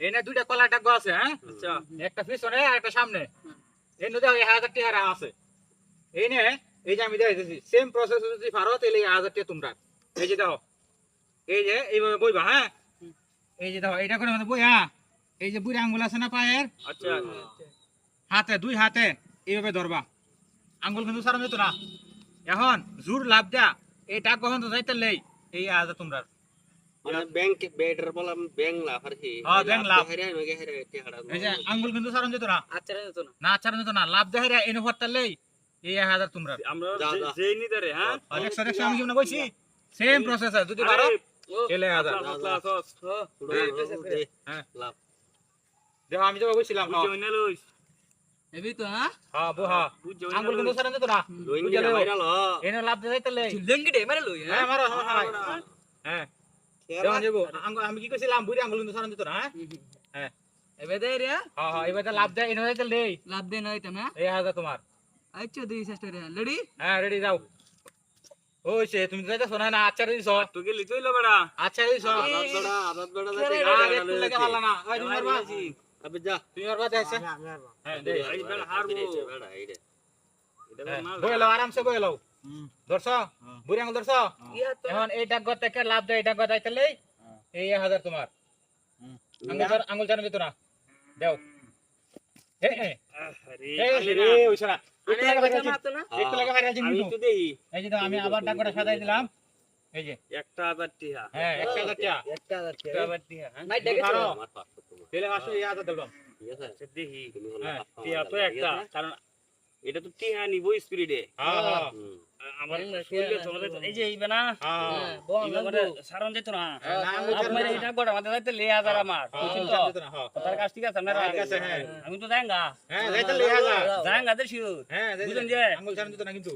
এই না দুইটা কলার ডাক আছে হ্যাঁ? আচ্ছা একটা পিছনে আর একটা সামনে। এই নদী এক হাজার টাকা আছে। এই নে এই যে আমি দেখাইতেছি সেম প্রসেস যদি পারো তাহলে এই হাজার টাকা তোমরা। এই যে দেখো এই যে এইভাবে বইবা হ্যাঁ? এই যে দেখো এইটা করে আমাদের বই হ্যাঁ এই যে বুড়ি আঙ্গুল আছে না পায়ের? আচ্ছা হাতে দুই হাতে এইভাবে ধরবা। আঙ্গুল কিন্তু সারানো যেত না। এখন জোর লাভ দেয়া এই টাক কখন তো যাইতে লেই এই হাজার তোমরা মানে ব্যাংক বেডর বললাম ব্যাংক লাভ আর কি? হ্যাঁ, ব্যাংক লাভ। হেরে নগে হেরে টেহাড়া এই যে আঙ্গুল কিন্তু সারানো যেত না। তো না। না ছাড়ানো যেত না। লাভ দেখাই এনে ভরটা লেই এই হাজার তোমরা। আমরা যা, যে- যা। হ্যাঁ? আর একশো একশো আমি যেমন বলছি সেম প্রসেস যদি পারো এলে হাজার। পাতলা পাতলা সস। হ্যাঁ। লাভ। দেখো আমি তো বলছিলাম বুঝে হইনা লইস। এবি তো হ্যাঁ? হ্যাঁ বো হ্যাঁ। আঙ্গুল কিন্তু সারানো যেত না। ভাইরাল এনে লাভ দেখাইতে লেই। লেঙ্গি দে মারে লই হ্যাঁ মারো। হ্যাঁ, হ্যাঁ, আমি কি কইছিলাম বুড়ি আঙ্গুল কিন্তু সারানো যেত না হ্যাঁ এবে দে রে হ্যাঁ হ্যাঁ এবার লাভ দেয় এনে লেই লাভ দে নয় তুমি এই তোমার আচ্ছা দুই হ্যাঁ রেডি যাও তুমি তো যাইতেছো না না আচ্ছা গেলি তুই লো বেড়া আচ্ছা সর আদাত বড়া আদাত বড়া খেলে যাতে আগে লাগে ভালো না ওই তুমি মারবা আবে যা তুমি মারবা দেখছে হ্যাঁ দে এই বেড়া হারবো বেড়া এইরে এটা বেড়া মাল বয়ে লও আরামসে বয়ে লও ধরছ? বুড়ি আঙ্গুল ধরছ? এখন এই ডাক থেকে লাভ দেয় এই ডাক গত লেই এই এক হাজার তোমার। আঙ্গুল ধর জানো দিত না। দেও আমি আবার ডাক সাজাই দিলাম। এই যে। একটা হাজার টিহা। হ্যাঁ একটা হাজার টাকা একটা হাজার একটা হাজার টিহা হ্যাঁ। নাই দেখে আমার পাঁচশো তোমার। তেলে আসো এই হাজার দিলাম ঠিক আছে। দেখি হ্যাঁ, টিহা তো একটা। কারণ এটা তো টিহা নিব স্পিরিটে হ্যাঁ হ্যাঁ হুম। আমার শরীরে টিহা এই যে এইবে না হ্যাঁ বল এইভাবে সারণ যেত না হ্যাঁ, না, আঙ্গুল আপনার জানো এটা গোটা মাথায় যাইতে লে হাজার আমার হ্যাঁ, বুঝছেন আঙ্গুল তো? জানো দিত না, হ্যাঁ। তার কাছ ঠিক আছে আপনারা হ্যাঁ। আমি তো যাইঙ্গা হ্যাঁ যাইঙ্গা হ্যাঁ বুঝলেন। যে? কিন্তু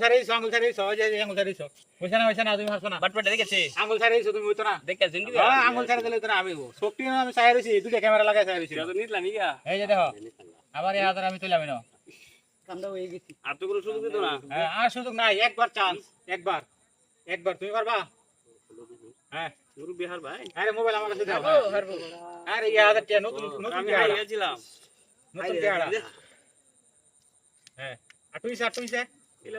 ছাড়াই ছাড়াই যে ছাড়াই তুমি হাসো না। বাট পেটে দেখেছে আঙ্গুল ছাড়াই দিছো, তুমি হইতো না। দেখেছেন কি হ্যাঁ, দিলে না, আমি শক্তি না, আমি ছাড়াই দিছি, দুইটা ক্যামেরা লাগাই ছাড়াই দিছি। তো নিতলাম ইয়া এই যে দেখো, জানিস না? আবার এই হাজার আমি না। হয়ে গেছি আর তো কোনো সুযোগ দিত না হ্যাঁ, আর সুযোগ নাই, একবার চান্স, একবার। একবার, তুমি পারবা? হ্যাঁ, গুরু বিহার ভাই আরে মোবাইল আমার কাছে দাও। হারবো হারবো আরে এই হাজার টাকা, নতুন নতুন আমি আইয়াছিলাম নতুন। হ্যাঁ। এলা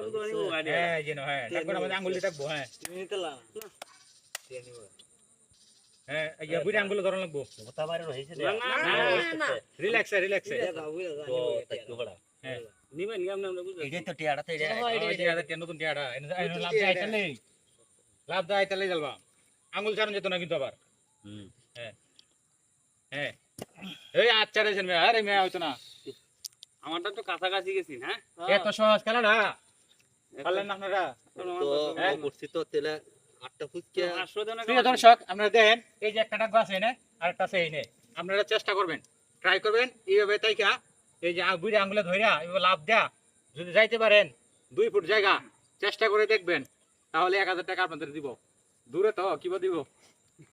হ্যাঁ, এই হ্যাঁ, তারপর আমাদের আঙ্গুলি থাকব, হ্যাঁ। হ্যাঁ, এই যে বুড়ি আঙ্গুলে ধরা লাগবো। না না হ্যাঁ, না। রিল্যাক্সে, রিল্যাক্সে। হ্যাঁ। নাম বুঝো নতুন এনে- লাভ। লাভ দেয় আইতালে জ্বালবা। আঙ্গুল ছাড়ানো যেত না কিন্তু আবার। হ্যাঁ। এই আচ্ছা রেছেন মেয়ে আরে মেয়ে হইতো না। আমারটা তো কাছাকাছি গেছি হ্যাঁ? এত সহজ খেলাটা পারলেন না আপনারা? তো হ্যাঁ। করছি তো তেলে প্রিয় দর্শক আপনারা দেখেন এই যে একটা ডাক আছে এনে আর একটা আছে এনে আপনারা চেষ্টা করবেন ট্রাই করবেন এইভাবে তাইকা এই যে বুড়ি আঙুলে ধইরা এইভাবে লাভ দেয়া যদি যাইতে পারেন দুই ফুট জায়গা চেষ্টা করে দেখবেন তাহলে এক হাজার টাকা আপনাদের দিব। দূরে তো কিবা দিব?